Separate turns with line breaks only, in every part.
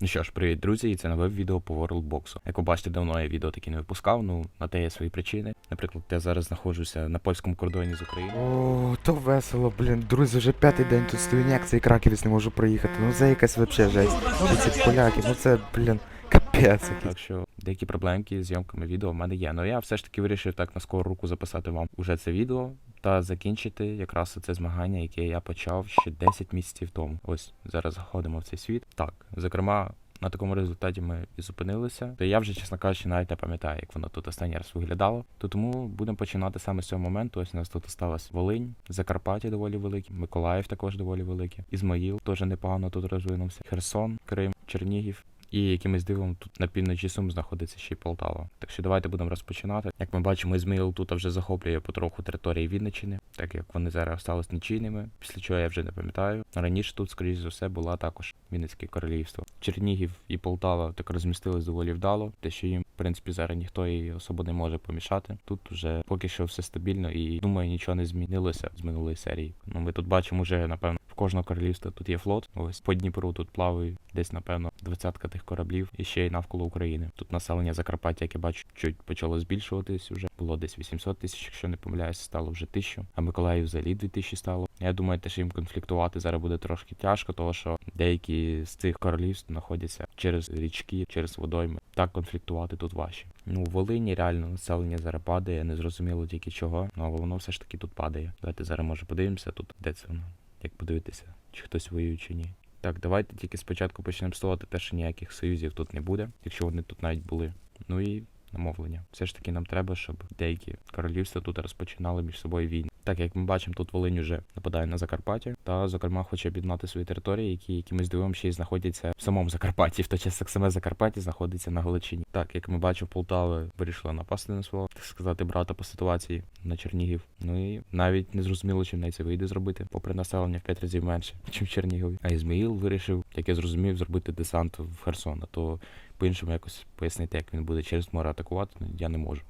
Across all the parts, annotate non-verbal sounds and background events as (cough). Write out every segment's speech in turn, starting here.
Ну що ж, привіт, друзі, і це нове відео по Worldbox. Як ви бачите, давно я відео такі не випускав. Ну на те є свої причини. Наприклад, я зараз знаходжуся на польському кордоні з Україною.
О, то весело, блін. Друзі, вже п'ятий день тут стою, ніяк цей краківець не можу проїхати. Ну це якась вообще жесть. Ну ці поляки, ну це, блін, капець якийсь.
Так що деякі проблемки з зйомками відео в мене є. Ну я все ж таки вирішив так на скору руку записати вам уже це відео та закінчити якраз це змагання, яке я почав ще 10 місяців тому. Ось зараз заходимо в цей світ. Так, зокрема. На такому результаті ми і зупинилися. То я вже, чесно кажучи, навіть не пам'ятаю, як воно тут останній раз виглядало. То тому будемо починати саме з цього моменту. Ось у нас тут осталась Волинь, Закарпаття доволі великі, Миколаїв також доволі великі, Ізмаїл теж непогано тут розвинувся, Херсон, Крим, Чернігів. І якимось дивом тут на півночі Сум знаходиться ще й Полтава. Так що давайте будемо розпочинати. Як ми бачимо, Ізмаїл тут вже захоплює потроху території Вінниччини, так як вони зараз стались нічийними, після чого я вже не пам'ятаю. Раніше тут, скоріш за все, була також Вінницьке королівство. Чернігів і Полтава так розмістились доволі вдало, те, що їм, в принципі, зараз ніхто і особо не може помішати. Тут вже поки що все стабільно і думаю, нічого не змінилося з минулої серії. Ну ми тут бачимо вже, напевно, кожного королівства тут є флот. Ось по Дніпру тут плавають десь, напевно, двадцятка тих кораблів і ще й навколо України. Тут населення Закарпаття, як я бачу, чуть почало збільшуватись вже. Було десь 800 тисяч, якщо не помиляюсь, стало вже тисячу. А Миколаїв взагалі 2000 стало. Я думаю, те, що їм конфліктувати зараз буде трошки тяжко, тому що деякі з цих королівств знаходяться через річки, через водойми. Так конфліктувати тут важче. Ну, в Волині реально населення зараз падає, не зрозуміло тільки чого, ну, але воно все ж таки тут падає. Давайте зараз може подивимося тут, де це воно, як подивитися, чи хтось воює, чи ні. Так, давайте тільки спочатку почнемо того, те, що ніяких союзів тут не буде, якщо вони тут навіть були. Ну і намовлення. Все ж таки нам треба, щоб деякі королівства тут розпочинали між собою війни. Так як ми бачимо, тут Волинь уже нападає на Закарпаття, та зокрема хоче об'єднати свої території, які якимось дивом ще й знаходяться в самому Закарпатті, в той час як саме Закарпаття знаходиться на Галичині. Так, як ми бачимо, Полтава вирішила напасти на свого, так сказати, брата по ситуації на Чернігів. Ну і навіть не зрозуміло, чим неї це вийде зробити, попри населення в 5 разів менше, ніж в Чернігові. А Ізмаїл вирішив, як я зрозумів, зробити десант в Херсон. А то по-іншому якось пояснити, як він буде через море атакувати, ну, я не можу.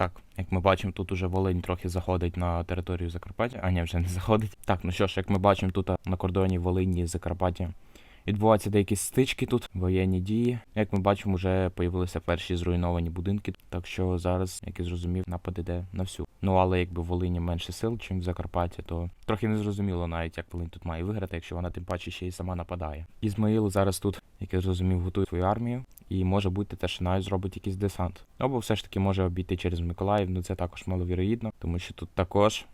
Так, ми бачимо, тут уже Волинь трохи заходить на територію Закарпаття, а ні, вже не заходить. Так, ну що ж, як ми бачимо, тут на кордоні Волині Закарпаття відбуваються деякі стички тут, воєнні дії. Як ми бачимо, вже появилися перші зруйновані будинки. Так що зараз, як я зрозумів, напад іде на всю. Ну але якби в Волині менше сил, ніж в Закарпатті, то трохи не зрозуміло навіть, як Волинь тут має виграти, якщо вона тим паче ще й сама нападає. Ізмаїл зараз тут, як я зрозумів, готує свою армію. І може бути те, що навіть зробить якийсь десант. Або все ж таки може обійти через Миколаїв, ну це також маловірогідно, тому що тут також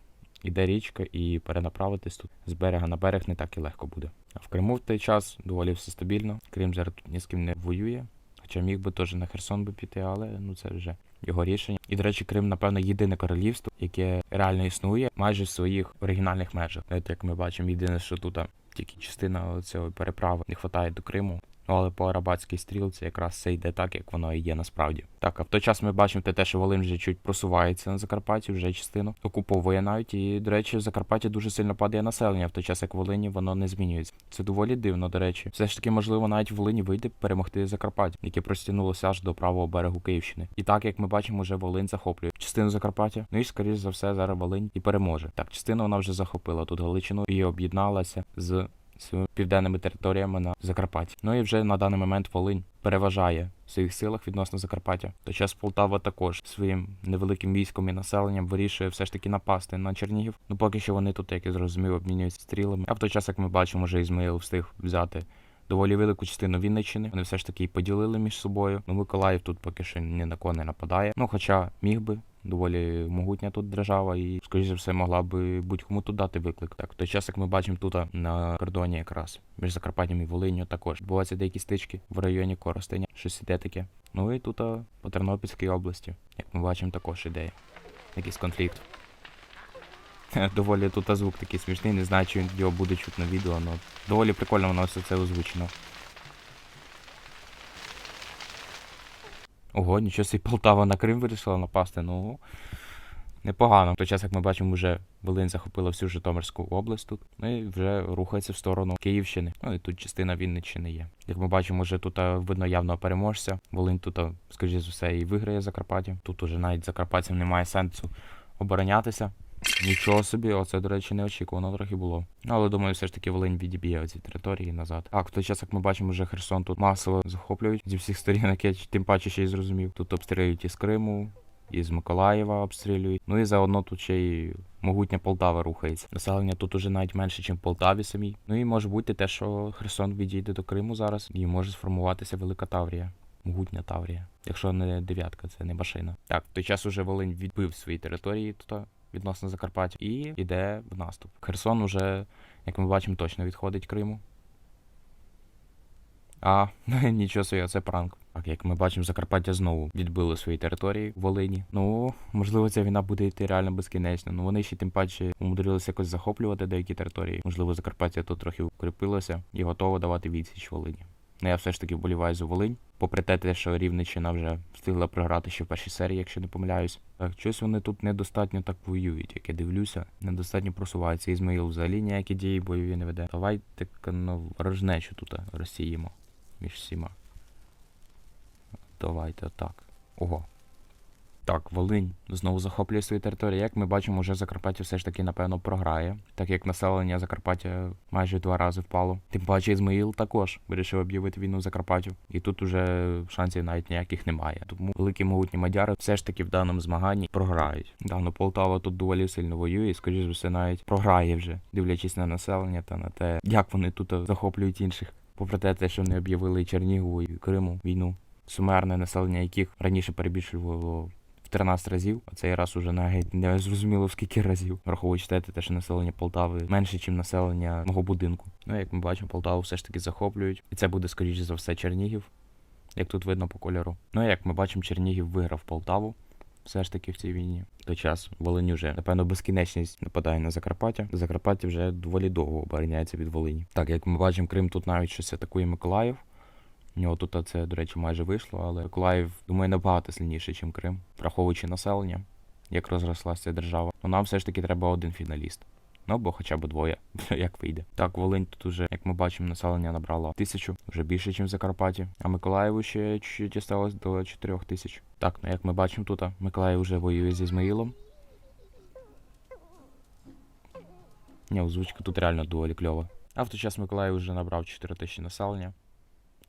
іде річка, і перенаправитись тут з берега на берег не так і легко буде. А в Криму в той час доволі все стабільно. Крим зараз тут ні з ким не воює. Хоча міг би теж на Херсон би піти, але ну це вже його рішення. І, до речі, Крим, напевно, єдине королівство, яке реально існує майже в своїх оригінальних межах. Навіть як ми бачимо, єдине, що тут тільки частина цього переправи не вистачає до Криму. Але по арабатській стрілці якраз все йде так, як воно і є насправді. Так, а в той час ми бачимо те, що Волин вже чуть просувається на Закарпатті, вже частину окуповує навіть. І, до речі, в Закарпатті дуже сильно падає населення, в той час як в Волині воно не змінюється. Це доволі дивно, до речі. Все ж таки, можливо, навіть Волині вийде перемогти Закарпаття, яке простягнулося аж до правого берегу Київщини. І так, як ми бачимо, вже Волинь захоплює частину Закарпаття. Ну і скоріш за все, зараз Волинь і переможе. Так, частину вона вже захопила тут Галичину і об'єдналася з своїми південними територіями на Закарпатті. Ну і вже на даний момент Волинь переважає в своїх силах відносно Закарпаття. То час Полтава також своїм невеликим військом і населенням вирішує все ж таки напасти на Чернігів. Ну поки що вони тут, як я зрозумів, обмінюються стрілами. А в той час, як ми бачимо, вже Ізмаїл встиг взяти. Доволі велику частину Вінниччини. Вони все ж таки поділили між собою. Ну, Миколаїв тут поки що ні на кого не нападає. Ну, хоча міг би, доволі могутня тут держава, і, скоріш за все, могла би будь-кому тут дати виклик. Так, в той час, як ми бачимо тут на кордоні якраз між Закарпаттям і Волинню також відбуваються деякі стички в районі Коростеня, щось іде таке. Ну і тут по Тернопільській області, як ми бачимо, також іде якийсь конфлікт. (laughs) Доволі тут звук такий смішний, не знаю, чи його буде чутно відео, але доволі прикольно воно все це озвучено. Ого, нічого собі Полтава на Крим вирішила напасти. Ну непогано. В той час, як ми бачимо, вже Волинь захопила всю Житомирську область тут. Ну і вже рухається в сторону Київщини. Ну і тут частина Вінниччини є. Як ми бачимо, вже тут видно явного переможця. Волинь тут, скоріше за все, і виграє Закарпаття. Тут уже навіть закарпатцям немає сенсу оборонятися. Нічого собі, оце, до речі, неочікувано трохи було. Але думаю, все ж таки Волинь відіб'є ці території назад. А в той час, як ми бачимо, вже Херсон тут масово захоплюють зі всіх сторін, як я тим паче ще й зрозумів. Тут обстрілюють із Криму, із Миколаєва обстрілюють. Ну і заодно тут ще й могутня Полтава рухається. Населення тут уже навіть менше, ніж в Полтаві самій. Ну і може бути те, що Херсон відійде до Криму зараз, і може сформуватися велика Таврія. Могутня Таврія. Якщо не дев'ятка, це не машина. Так, в той час уже Волинь відбив свої території тут відносно Закарпаття і йде в наступ. Херсон уже, як ми бачимо, точно відходить Криму. А, (laughs) нічого собі, це пранк. Так, як ми бачимо, Закарпаття знову відбило свої території в Волині. Ну, можливо, ця війна буде йти реально безкінечно. Ну вони ще тим паче умудрилися якось захоплювати деякі території. Можливо, Закарпаття тут трохи укріпилося і готово давати відсіч Волині. Ну, я все ж таки вболіваю за Волинь. Попри те, що Рівничина вже встигла програти ще в першій серії, якщо не помиляюсь. Так, щось вони тут недостатньо так воюють, як я дивлюся. Недостатньо просуваються. Ізмаїл взагалі ніякі дії бойові не веде. Давайте ну, ворожнечу тут розсіємо між всіма. Давайте отак. Ого. Так, Волинь знову захоплює свої території. Як ми бачимо, вже Закарпаття все ж таки, напевно, програє, так як населення Закарпаття майже два рази впало. Тим паче Ізмаїл також вирішив об'явити війну Закарпаттю. І тут уже шансів навіть ніяких немає. Тому великі могутні мадяри все ж таки в даному змаганні програють. Да, ну Полтава тут доволі сильно воює, і скоріш за все навіть програє вже, дивлячись на населення та на те, як вони тут захоплюють інших. Попри те, що вони об'явили Чернігову і Криму війну, сумерне населення яких раніше перебільшувало в 13 разів, а цей раз уже навіть не зрозуміло скільки разів, враховуючи те, те, що населення Полтави менше, ніж населення мого будинку. Ну, як ми бачимо, Полтаву все ж таки захоплюють, і це буде скоріше за все Чернігів, як тут видно по кольору. Ну, як ми бачимо, Чернігів виграв Полтаву. Все ж таки в цій війні. Той час Волинь вже, напевно, безкінечність нападає на Закарпаття. Закарпаття вже доволі довго обороняється від Волині. Так, як ми бачимо, Крим тут навіть щось атакує Миколаїв. У нього тут це, до речі, майже вийшло, але Миколаїв, думаю, набагато сильніший, ніж Крим, враховуючи населення, як розрослася держава. Ну нам все ж таки треба один фіналіст. Ну або хоча б двоє, (laughs) як вийде. Так, Волинь тут уже, як ми бачимо, населення набрало тисячу, вже більше, ніж в Закарпатті. А Миколаєву ще чуть-чуть осталось до 4 тисяч. Так, ну як ми бачимо тут, Миколаїв вже воює з Ізмаїлом. Ні, озвучка тут реально доволі кльова. А в той час Миколаїв вже набрав 4 тисячі населення.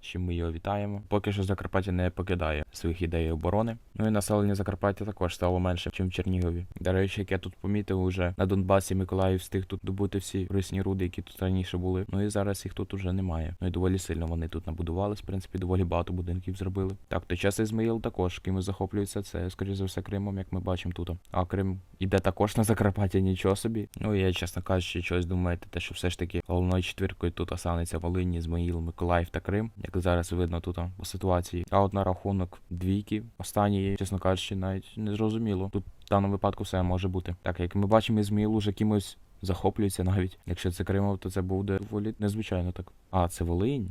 З чим ми його вітаємо. Поки що Закарпаття не покидає своїх ідей оборони. Ну і населення Закарпаття також стало менше, ніж в Чернігові. До речі, як я тут помітив, уже на Донбасі Миколаїв встиг тут добути всі корисні руди, які тут раніше були. Ну і зараз їх тут уже немає. Ну і доволі сильно вони тут набудувались. В принципі, доволі багато будинків зробили. Так, в той час Ізмаїл також кимось захоплюється. Це скоріше за все Кримом, як ми бачимо тут. А Крим іде також на Закарпаття, нічого собі. Ну я, чесно кажучи, щось думаєте, те, що все ж таки головною четвіркою тут останеться Волинь, Ізмаїл, Миколаїв та Крим, як зараз видно тут по ситуації. А от на рахунок двійки, останньої, чесно кажучи, навіть не зрозуміло. Тут в даному випадку все може бути. Так, як ми бачимо, Ізмаїл уже кимось захоплюється навіть. Якщо це Кримов, то це буде доволі незвичайно так. А, це Волинь.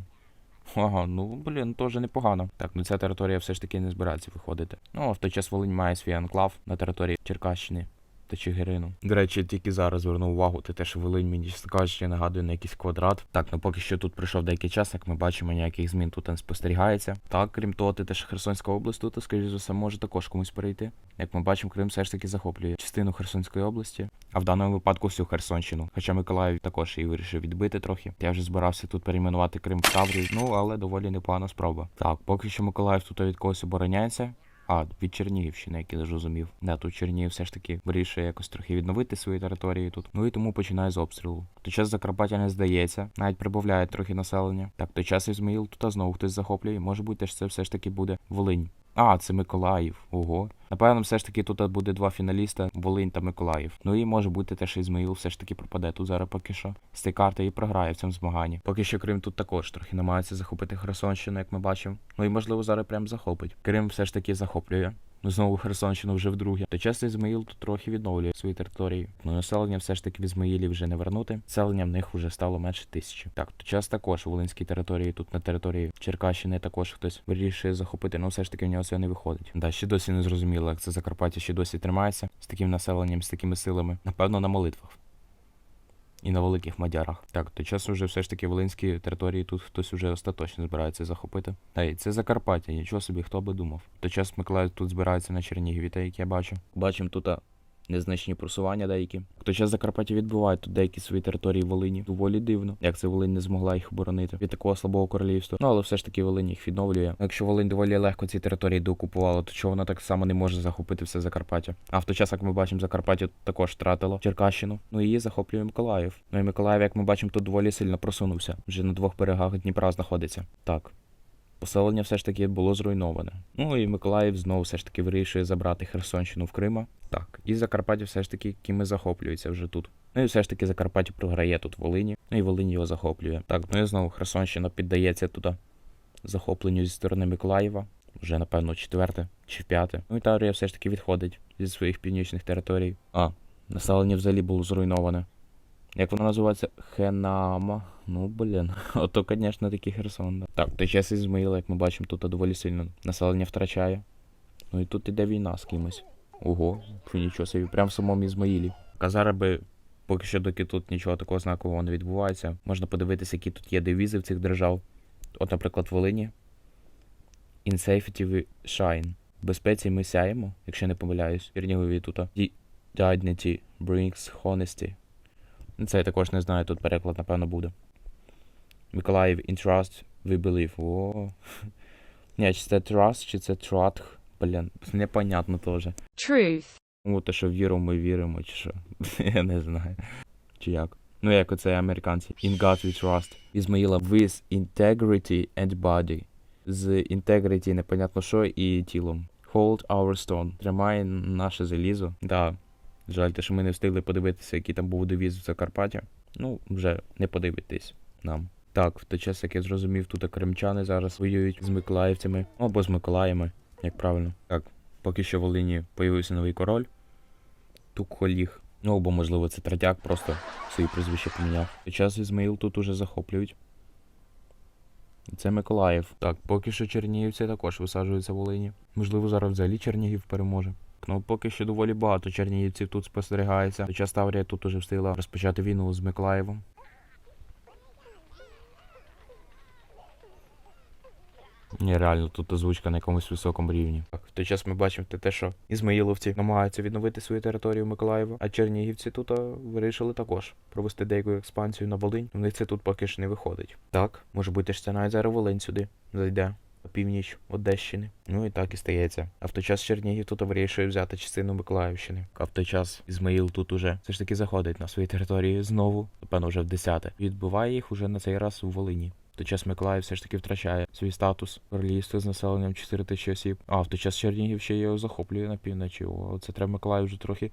Ага, ну блін, теж непогано. Так, ну ця територія все ж таки не збирається виходити. Ну, а в той час Волинь має свій анклав на території Черкащини та Чигирину. До речі, тільки зараз звернув увагу, те, те, що Волинь мені чесно кажучи, нагадує на якийсь квадрат. Так, ну поки що тут пройшов деякий час, як ми бачимо, ніяких змін тут не спостерігається. Так, крім того, те, те, що Херсонська область тут, скоріш за все, може також комусь перейти. Як ми бачимо, Крим все ж таки захоплює частину Херсонської області, а в даному випадку всю Херсонщину. Хоча Миколаїв також її вирішив відбити трохи. Я вже збирався тут перейменувати Крим в Таврію, ну але доволі непогана спроба. Так, поки що Миколаїв тут від когось обороняється. А, від Чернігівщини, як я зрозумів. Да, тут Чернігів все ж таки вирішує якось трохи відновити свої території тут. Ну і тому починає з обстрілу. Той час Закарпаття не здається, навіть прибавляє трохи населення. Так, той час Ізмаїл тут знову хтось захоплює. Може бути, це все ж таки буде Волинь. А, це Миколаїв. Ого. Напевно, все ж таки тут буде два фіналіста Волинь та Миколаїв. Ну і може бути те, що Ізмаїл все ж таки пропаде тут зараз поки що. З цієї карти і програє в цьому змаганні. Поки що Крим тут також трохи намагається захопити Херсонщину, як ми бачимо. Ну і можливо зараз прям захопить. Крим все ж таки захоплює. Ну, знову Херсонщину вже вдруге. Та час Ізмаїл тут трохи відновлює свої території. Ну населення все ж таки в Ізмаїлі вже не вернути. Населення в них вже стало менше тисячі. Так, то час також у Волинській території, тут на території Черкащини також хтось вирішує захопити, ну все ж таки в нього це не виходить. Да, ще досі не зрозуміло, як це Закарпаття ще досі тримається з таким населенням, з такими силами. Напевно, на молитвах. І на великих мадярах. Так, то час уже все ж таки волинські території тут хтось уже остаточно збирається захопити. Та й це Закарпаття, нічого собі, хто би думав. То час Миколаїв тут збирається на Чернігіві, та як я бачу. Бачимо тут Незначні просування деякі. Хто час Закарпаття відбиває тут деякі свої території Волині. Доволі дивно, як це Волинь не змогла їх оборонити від такого слабого королівства. Ну але все ж таки Волинь їх відновлює. Якщо Волинь доволі легко ці території доокупувала, то чого вона так само не може захопити все Закарпаття? А в той час, як ми бачимо, Закарпаття також втратило Черкащину. Ну її захоплює Миколаїв. Ну і Миколаїв, як ми бачимо, тут доволі сильно просунувся. Вже на двох берегах Дніпра знаходиться. Так. Поселення все ж таки було зруйноване. Ну і Миколаїв знову все ж таки вирішує забрати Херсонщину в Крима. Так, і Закарпаття все ж таки кими захоплюється вже тут. Ну і все ж таки Закарпаття програє тут Волині, ну і Волинь його захоплює. Так, ну і знову Херсонщина піддається туди захопленню зі сторони Миколаєва. Вже, напевно, четверте чи в п'яте. Ну і Таврія все ж таки відходить зі своїх північних територій. А, населення взагалі було зруйноване. Як воно називається? Хенама. Ну, блін. (laughs) Ото, звісно, такий Херсон. Да. Так, той час Ізмаїла, як ми бачимо, тут доволі сильно населення втрачає. Ну і тут іде війна з кимось. Ого, фу, нічого собі, прямо в самому Ізмаїлі. А зараз би, поки що, доки тут нічого такого знакового не відбувається, можна подивитися, які тут є девізи в цих держав. От, наприклад, Волині. In safety we shine. В безпеці ми сяємо, якщо не помиляюсь. Чернігові тут. Di- Dignity brings honesty. Це я також не знаю, тут переклад, напевно, буде. Миколаїв in trust we believe. О. (laughs) Ні, чи це trust, чи це trust. Блін, непонятно теж.
truth,
Ну, те, що віримо, ми віримо, чи що. (laughs) Я не знаю. Чи як. Ну, як оце американці. In God we trust. Ізмаїла with integrity and body. З integrity непонятно що і тілом. Hold our stone. Тримає наше залізо. Да. Жаль, те, що ми не встигли подивитися, який там був девіз в Закарпатті. Ну, вже не подивитись нам. Так, в той час, як я зрозумів, тут кримчани зараз воюють з миколаївцями або з Миколаями, як правильно. Так, поки що в Волині появився новий король. Тукхоліг. Ну, або, можливо, це третяк, просто свої прізвище поміняв. В той час Ізмаїл тут уже захоплюють. Це Миколаїв. Так, поки що чернігівці також висаджуються в Волині. Можливо, зараз взагалі Чернігів переможе. Ну, поки що доволі багато чернігівців тут спостерігається. В той час Таврія тут уже встигла розпочати війну з Миколаєвом. Ні, реально, тут озвучка на якомусь високому рівні. Так, в той час ми бачимо те, що ізмаїловці намагаються відновити свою територію Миколаєва, а чернігівці тут вирішили також провести деяку експансію на Волинь. У них це тут поки що не виходить. Так, може бути, що це навіть зараз Волинь сюди зайде. Північ Одещини. Ну і так і стається. А в той час Чернігів тут вирішує взяти частину Миколаївщини. А в той час Ізмаїл тут уже все ж таки заходить на свої території знову, напевно, вже в десяте. Відбиває їх уже на цей раз у Волині. В той час Миколаїв все ж таки втрачає свій статус королівства з населенням 4 тисячі осіб. А в той час Чернігів ще його захоплює на півночі. О, це треба Миколаїв вже трохи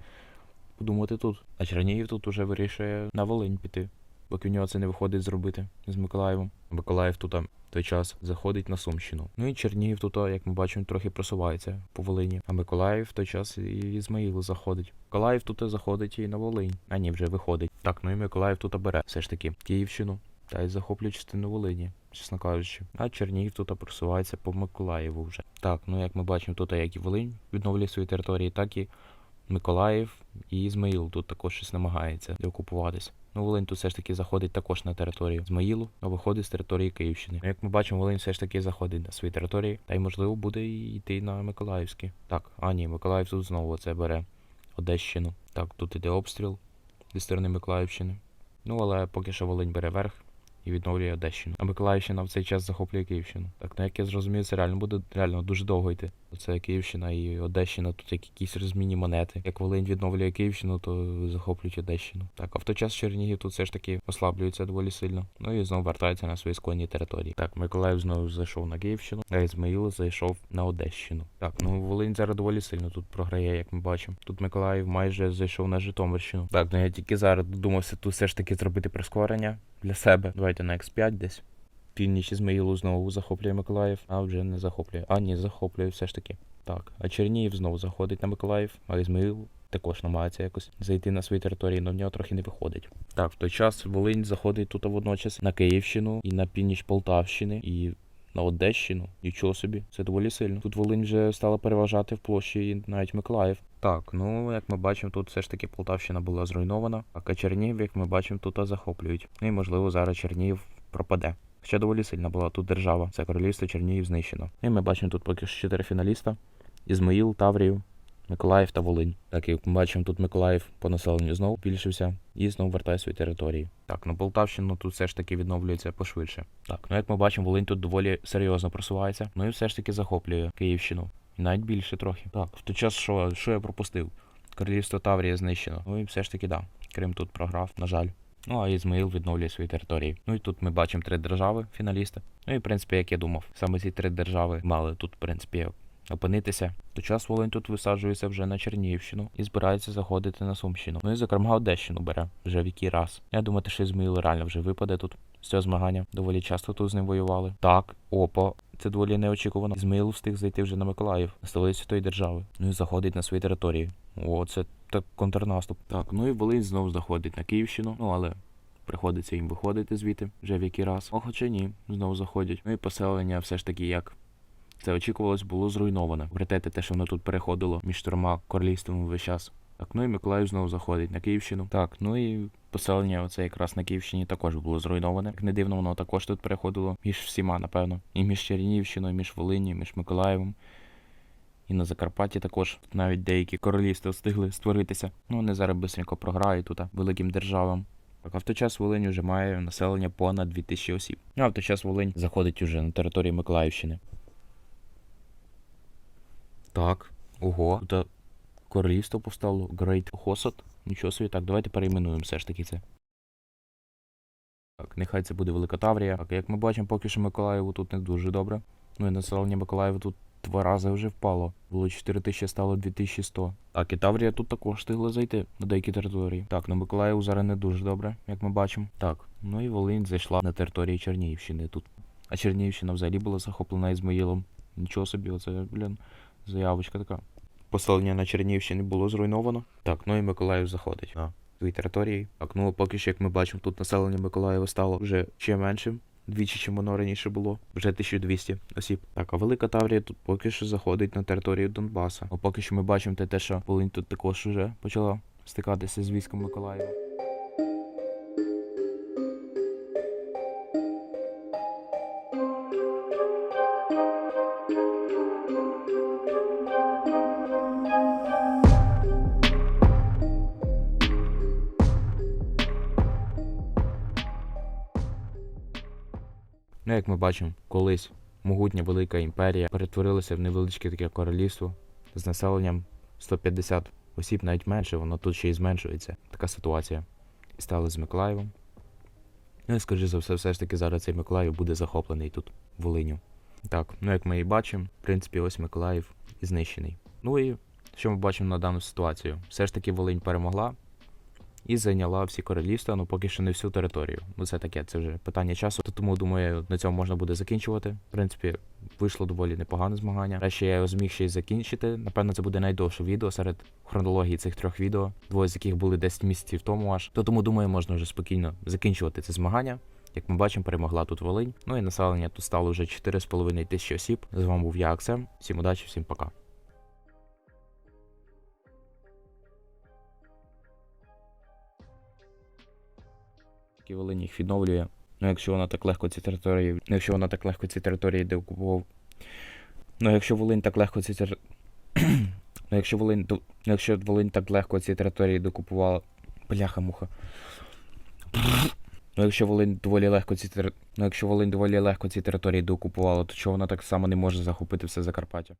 подумати тут. А Чернігів тут уже вирішує на Волинь піти. Поки в нього це не виходить зробити з Миколаєвом. Миколаїв тут той час заходить на Сумщину. Ну і Чернігів тут, як ми бачимо, трохи просувається по Волині. А Миколаїв в той час і Ізмаїл заходить. Миколаїв тут заходить і на Волинь. А ні, вже виходить. Так, ну і Миколаїв тут бере все ж таки Київщину. Та й захоплює частину Волині, чесно кажучи. А Чернігів тут просувається по Миколаєву вже. Так, ну як ми бачимо, тут як і Волинь відновлює свої території, так і Миколаїв і Ізмаїл тут також щось намагається деокупуватись. Ну, Волинь тут все ж таки заходить також на територію Ізмаїлу, а виходить з території Київщини. Як ми бачимо, Волинь все ж таки заходить на свої території, та й можливо буде і йти на Миколаївські. Так, а ні, Миколаїв тут знову це бере Одещину. Так, тут іде обстріл зі сторони Миколаївщини. Ну, але поки що Волинь бере верх і відновлює Одещину. А Миколаївщина в цей час захоплює Київщину. Так, ну як я зрозумів, це реально буде реально дуже довго йти. Це Київщина і Одещина, тут якісь розмінні монети. Як Волинь відновлює Київщину, то захоплюють Одещину. Так, а в той час Чернігів тут все ж таки ослаблюється доволі сильно. Ну і знову вертається на свої сконні території. Так, Миколаїв знову зайшов на Київщину, а Ізмаїл зайшов на Одещину. Так, ну Волинь зараз доволі сильно тут програє, як ми бачимо. Тут Миколаїв майже зайшов на Житомирщину. Так, ну я тільки зараз додумався тут все ж таки зробити прискорення для себе. Давайте на X5 десь. Північ Ізмаїлу знову захоплює Миколаїв, а вже не захоплює. А ні, захоплює все ж таки. Так, а Чернігів знову заходить на Миколаїв, а Ізмаїл також намагається якось зайти на свої території, але в нього трохи не виходить. Так, в той час Волинь заходить тут водночас на Київщину і на північ Полтавщини і на Одещину. Нічого собі, це доволі сильно. Тут Волинь вже стала переважати в площі і навіть Миколаїв. Так, ну як ми бачимо, тут все ж таки Полтавщина була зруйнована, а Чернігів, як ми бачимо, тут захоплюють. Ну і можливо зараз Чернігів пропаде. Ще доволі сильна була тут держава. Це королівство Чернігів знищено. І ми бачимо тут поки що чотири фіналіста: Ізмаїл, Таврію, Миколаїв та Волинь. Так, як ми бачимо, тут Миколаїв по населенню знову збільшився і знову вертає свої території. Так, на Полтавщину тут все ж таки відновлюється пошвидше. Так, ну як ми бачимо, Волинь тут доволі серйозно просувається. Ну і все ж таки захоплює Київщину. І навіть більше трохи. Так, в той час, що, що я пропустив? Королівство Таврія знищено. Ну і все ж таки, да. Крим тут програв, на жаль. Ну а Ізмаїл відновлює свої території. Ну і тут ми бачимо три держави, фіналісти. Ну і в принципі, як я думав, саме ці три держави мали тут, в принципі, опинитися. То час Волинь тут висаджується вже на Чернігівщину і збирається заходити на Сумщину. Ну і зокрема Одещину бере вже в який раз. Я думаю, що Ізмаїл реально вже випаде тут з цього змагання. Доволі часто тут з ним воювали. Так, опа. Це доволі неочікувано. Ізмаїл встиг зайти вже на Миколаїв, на столицю тої держави. Ну і заходить на свої території. О, це так контрнаступ. Так, ну і Волинь знову заходить на Київщину. Ну але приходиться їм виходити звідти вже в який раз. О, хоча ні, знову заходять. Ну і поселення все ж таки як. Це очікувалось, було зруйноване. Бретете те, що воно тут переходило між трьома королівствами весь час. Так, ну і Миколаїв знову заходить на Київщину. Так, ну і поселення оце якраз на Київщині також було зруйноване. Як не дивно, воно також тут переходило між всіма, напевно. І між Чернігівщиною, між Волині, і між Миколаєвом. І на Закарпатті також навіть деякі королівства встигли створитися. Ну, вони зараз бистренько програють тут великим державам. Так, а в той час Волинь вже має населення понад 2000 осіб. Ну, а в той час Волинь заходить уже на територію Миколаївщини. Так, ого, тут королівство повстало Great Хосот. Нічого собі, так, давайте перейменуємо все ж таки це. Так, нехай це буде Велика Таврія. Так, як ми бачимо, поки що Миколаєву тут не дуже добре. Ну і населення Миколаєва тут два рази вже впало. Було 4000, стало 2100. Так, і Таврія тут також встигла зайти на деякі території. Так, на Миколаєву зараз не дуже добре, як ми бачимо. Так, ну і Волинь зайшла на території Чернігівщини тут. А Чернігівщина взагалі була захоплена Ізмаїлом. Нічого собі, оце, блін, заявочка така. Поселення на Чернігівщині було зруйновано. Так, ну і Миколаїв заходить на свої території. Так, ну поки що, як ми бачимо, тут населення Миколаєва стало вже ще меншим. Двічі, чим воно раніше було, вже 1200 осіб. Так, а Велика Таврія тут поки що заходить на територію Донбаса. А поки що ми бачимо те, що Волинь тут також вже почала стикатися з військом Миколаєва. Як ми бачимо, колись могутня велика імперія перетворилася в невеличке таке королівство з населенням 150 осіб, навіть менше, воно тут ще й зменшується. Така ситуація. І стали з Миколаєвом. Ну і скоріше за все, все ж таки зараз цей Миколаїв буде захоплений тут, Волиню. Так, ну як ми і бачимо, в принципі, ось Миколаїв і знищений. Ну і що ми бачимо на дану ситуацію? Все ж таки Волинь перемогла і зайняла всі королівства, ну поки що не всю територію. Ну це таке, це вже питання часу. То Тому думаю, на цьому можна буде закінчувати. В принципі, вийшло доволі непогане змагання. Краще я його зміг ще й закінчити. Напевно, це буде найдовше відео серед хронології цих трьох відео, двоє з яких були 10 місяців тому аж. То тому думаю, можна вже спокійно закінчувати це змагання. Як ми бачимо, перемогла тут Волинь. Ну і населення тут стало вже 4,5 тисячі осіб. З вами був я, Аксем. Всім удачі, всім пока. Такі Волинь їх відновлює. Ну, якщо вона так легко ці території. Ну, якщо вона так легко ці території деокупував. Ну, якщо Волинь так легко ці тер... (clears throat) Ну, якщо Волинь. до- Ну, якщо Волинь так легко ці території докупувала. Бляха муха. Ну, якщо Волинь доволі легко ці тери... Ну, якщо Волинь доволі легко ці території докупувала, то чого вона так само не може захопити все Закарпаття?